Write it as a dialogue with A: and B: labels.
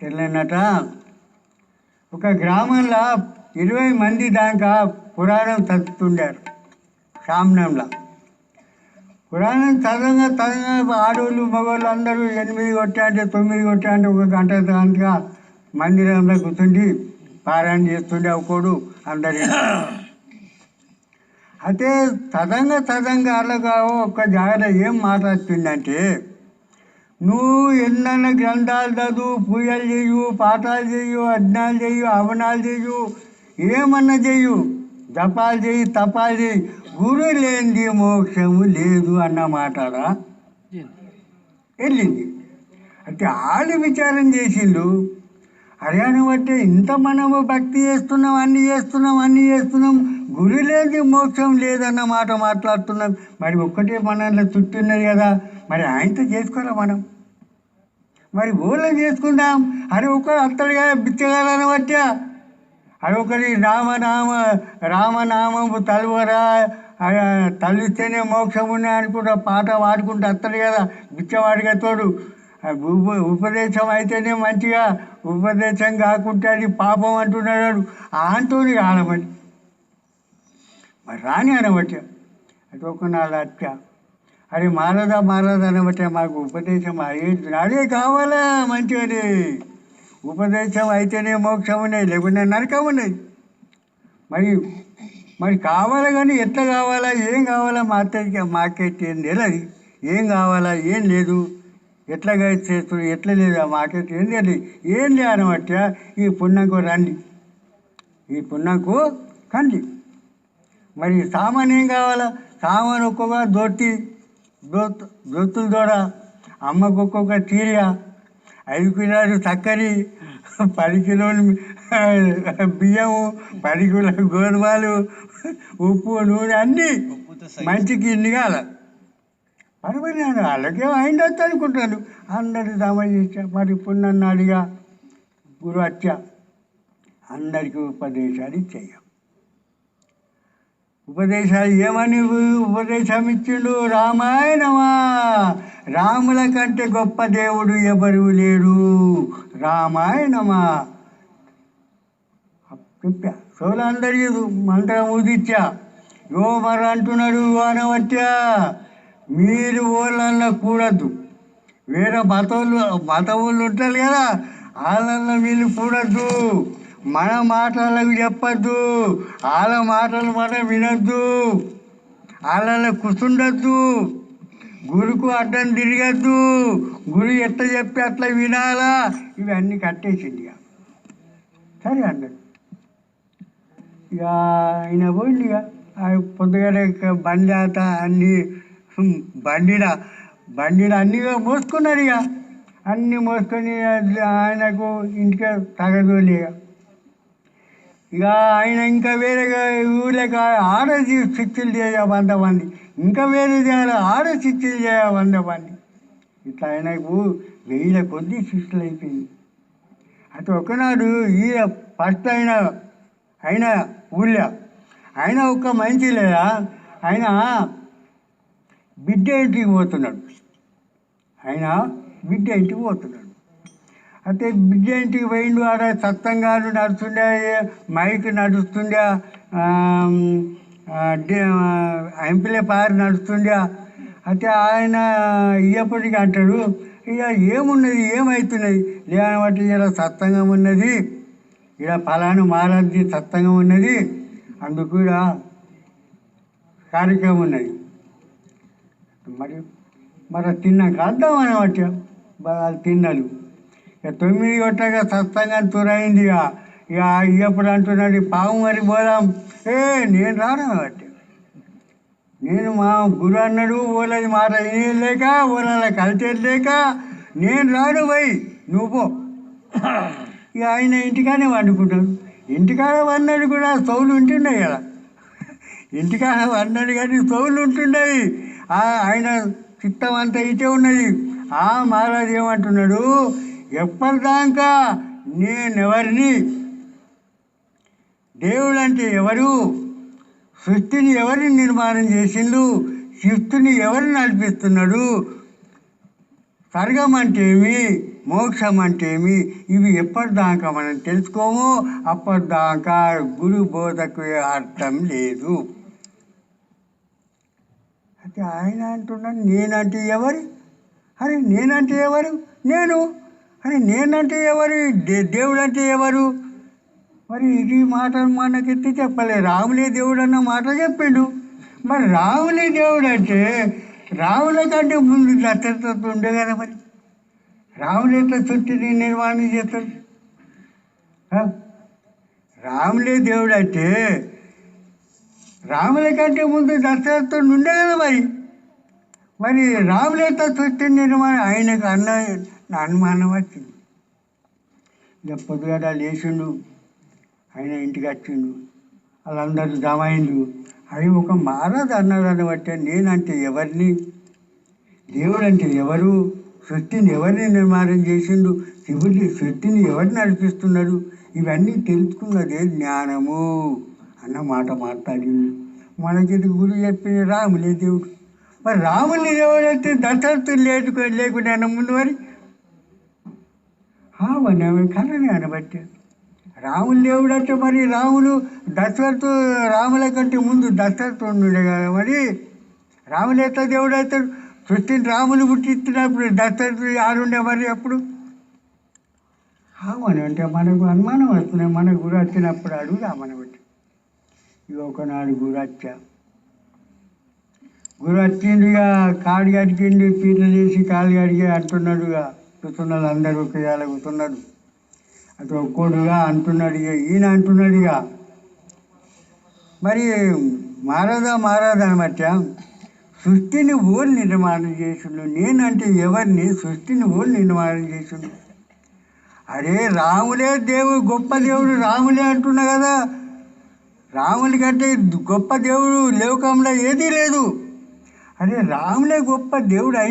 A: తెలియనట ఒక గ్రామంలో ఇరవై మంది దాకా పురాణం చదువుతుండారు. సామ్నంలో. పురాణం చదవగా చదవగా ఆడవాళ్ళు మగవాళ్ళు అందరూ ఎనిమిది కొట్టా అంటే తొమ్మిది కొట్టా అంటే ఒక గంట దాంట్లో మందిరంలో కూర్చుండి పారాయణ చేస్తుండే ఒకడు అందరి అయితే తదంగా తదంగా అలాగా ఒక్క జాగ్రత్త ఏం మాట్లాడుతుందంటే నువ్వు ఎన్నన్న గ్రంథాలు చదువు పూజలు చేయు పాఠాలు చేయు అజ్ఞాలు చేయు అవనాలు చేయు ఏమన్నా చేయు జపాలు చేయి తపాలు చేయి గురు లేనిది మోక్షము లేదు అన్న మాటరా? వెళ్ళింది అంటే వాళ్ళు విచారం చేసిండు అరే అని ఇంత మనము భక్తి చేస్తున్నాం అన్ని చేస్తున్నాం అన్ని చేస్తున్నాం. గురి లేదు మోక్షం లేదన్న మాట మాట్లాడుతున్నాం. మరి ఒక్కటే మనల్ని చుట్టున్నది కదా. మరి ఆయనతో చేసుకోరా మనం? మరి ఊళ్ళో చేసుకుందాం. అరే ఒకరు అత్తడిగా బిచ్చగాలని బట్టా అది ఒకటి రామనామ రామనామము తలువరా. ఆ, తలిస్తేనే మోక్షం ఉన్నాయి అనుకుంటా పాట పాడుకుంటూ వస్తాడు కదా బిచ్చవాడిగా తోడు. ఉపదేశం అయితేనే మంచిగా ఉపదేశం కాకుంటే అది పాపం అంటున్నాడు ఆంతోని కాలమని మరి రాని అనబట్టే అది ఒక నాలుగు అత్య అది మారదా మారదా అనబట్టే మాకు ఉపదేశం అయ్యేది అదే కావాలా మంచిది ఉపదేశం అయితేనే మోక్షం ఉన్నాయి లేకుంటే నరకం ఉన్నాయి. మరి మరి కావాలి కానీ ఎట్లా కావాలా ఏం కావాలా మా అత్తడికి మాకెట్ ఏం తెలియదు ఏం కావాలా ఏం లేదు. ఎట్లా చేస్తుంది ఎట్లా లేదు ఆ మాకెట్ ఏం తెలియదు ఏం లేదు అనమాట ఈ పుణ్యంకు రండి. ఈ పుణ్యంకు కండి. మరి సామాన్ ఏం కావాలా? సామాన్ ఒక్కొక్క దొట్టి దోత్ దొత్తుల దూడ అమ్మకు ఒక్కొక్క చీర ఐదు కిలోలు చక్కెర పది కిలోలు బియ్యము పది కిలోలు గోధుమలు ఉప్పు నూనె అన్నీ మంచికి ఇన్ని కాల మరి నేను వాళ్ళకే అయిందొచ్చు అనుకుంటాను. అందరి జమ చేశా. మరి ఇప్పుడు నన్ను అడిగా గురు హత్య అందరికీ ఉపదేశాలు ఇచ్చేయం ఉపదేశాలు ఏమని ఉపదేశం ఇచ్చిండు రామాయణమా. రాముల కంటే గొప్ప దేవుడు ఎవరు లేడు రామాయణమా. చెప్పా. సోలందరికీ మంత్రం ఊదిచ్చా. యో మరి అంటున్నాడు మీరు ఓళ్ళల్లో కూడద్దు. వేరే మతోళ్ళు మత వాళ్ళు ఉంటారు కదా వాళ్ళల్లో వీళ్ళు కూడద్దు. మన మాటలకు చెప్పద్దు. వాళ్ళ మాటలు మనం వినొద్దు. వాళ్ళలో కూర్చుండద్దు గురుకు అడ్డం తిరగద్దు. గురు ఎట్లా చెప్పి అట్లా వినాలా? ఇవన్నీ కట్టేసింది ఇక. సరే అన్నాడు ఇక ఆయన పోయింది ఇక. ఆ పొద్దుగానే బండి ఆట అన్నీ బండిడ బండిడ అన్నీ మోసుకున్నాడు ఇక. అన్నీ మోసుకొని ఆయనకు ఇంటికి తగదోలి ఇక. ఇక ఆయన ఇంకా వేరే ఊళ్ళకి ఆడ శిక్షలు చేయ వంద మంది. ఇంకా వేరే చేయాలి ఆడ శిక్షలు చేయ వంద మంది. ఇట్లా ఆయనకు వెయ్యిల కొద్ది శిక్షలు అయిపోయింది అటు ఒకనాడు ఈయన ఫస్ట్ ఆయన ఆయన ఊళ్ళో ఆయన ఒక మంచి లేదా? ఆయన బిడ్డ ఇంటికి పోతున్నాడు. ఆయన బిడ్డ ఇంటికి పోతున్నాడు. అయితే బిడ్డ ఇంటికి పోయిండు ఆడ సత్తంగాను నడుస్తుండే మైక్ నడుస్తుండే ఎంపీలే పారి నడుస్తుండే. అయితే ఆయన ఇయ్యప్పటికి అంటాడు ఇక ఏమున్నది? ఏమవుతున్నది లేనబట్టి ఇలా సత్తంగం ఉన్నది. ఇలా ఫలాను మారద్ది సత్తంగా ఉన్నది. అందుకు కూడా కార్యక్రమం ఉన్నది. మరి మరి తిన్నాక అర్థం అనమాట వాళ్ళు తిన్నారు. ఇక తొమ్మిది కొట్టాక సత్సంగా తురైంది ఇక. ఇక అయ్యప్పుడు అంటున్నాడు పాము మరి పోదాం. ఏ నేను రాను బట్టి నేను మా గురు అన్నాడు ఓలది మాట లేక ఓల కల్చర్ లేక నేను రాను పోయి నువ్వు పో. ఇక ఆయన ఇంటికానే వండుకుంటాడు ఇంటికాడ వండాడు కూడా సౌలు ఉంటున్నాయి కదా. ఇంటికా వన్నాడు కానీ సౌలు ఉంటున్నాయి. ఆ ఆయన చిత్తం అంతా ఇటే ఉన్నది. ఆ మహారాజు ఏమంటున్నాడు? ఎప్పటిదాకా నేనెవరిని? దేవుడు అంటే ఎవరు? సృష్టిని ఎవరిని నిర్మాణం చేసిండు? సృష్టిని ఎవరు నడిపిస్తున్నాడు? స్వర్గం అంటే ఏమి? మోక్షం అంటే ఏమి? ఇవి ఎప్పటిదాకా మనం తెలుసుకోమో? అప్పటిదాకా గురు బోధకు అర్థం లేదు. ఆయన అంటున్నాను నేనంటే ఎవరు? అరే నేనంటే ఎవరు? నేను. అరే నేనంటే ఎవరు? దే దేవుడు అంటే ఎవరు? మరి ఇది మాట మనకెత్తి చెప్పలే. రాములే దేవుడు అన్న మాట చెప్పిండు. మరి రాములే దేవుడు అంటే రాముల కంటే ముందు దత్తత ఉండే కదా మరి. రాములు ఎట్లా చుట్టిని నిర్మాణం చేస్తాడు రాములే దేవుడు అంటే రాముల కంటే ముందు దశరథుడు ఉండే కదా మరి? మరి రాములేత ఎట్లా నిర్మాణం ఆయనకు అన్న నా అనుమానం వచ్చింది. ఇక పొద్దుగడ లేచిండు ఆయన ఇంటికి వచ్చిండు. వాళ్ళందరూ జమైండు అవి ఒక మారదు అన్నాడు బట్టి నేనంటే ఎవరిని? దేవుడు అంటే ఎవరు? సృష్టిని ఎవరిని నిర్మాణం చేసిండు? శివుడి సృష్టిని ఎవరు నడిపిస్తున్నాడు ఇవన్నీ తెలుసుకున్నదే జ్ఞానము. అన్న మాట మాట్లాడింది. మనకి ఇది గురు చెప్పిన రాములే దేవుడు. మరి రాముని దేవుడైతే దశరథుడు లేటుకో లేకుండా ముందు మరి? కన్నని అనబట్టి రాములు దేవుడు అంటే మరి రాములు దశరథు రాముల కంటే ముందు దశరథు ఉండే కదా మరి? రాములు ఎట్లా దేవుడు అవుతాడు? పుట్టిన రాములు పుట్టించినప్పుడు దశరథుడు ఆడుండే మరి అప్పుడు ఆమని అంటే మనకు అనుమానం వస్తున్నాయి. మనకు గురి వచ్చినప్పుడు అడుగుదామని బట్టి ఇక ఒకనాడు గురు వచ్చా గురు వచ్చిండు ఇక కాడు కడిగిండు చేసి కాలు కడిగి అంటున్నాడు ఇక కూర్చున్నాడు అందరూ ఒకేయాల కూర్చున్నాడు అటు ఒక్కోడుగా అంటున్నాడు ఇక ఈయన అంటున్నాడు ఇక మరి మారదా మారదా అనమాట. సృష్టిని ఓళ్ళు నిర్మాణం చేసిండు. నేనంటే ఎవరిని సృష్టిని ఓళ్ళు నిర్మాణం చేసిండు? అరే రాములే దేవుడు గొప్ప దేవుడు రాములే అంటున్నా కదా. రాముని కంటే గొప్ప దేవుడు లోకంలో ఏదీ లేదు. అరే రాములే గొప్ప దేవుడు అయిన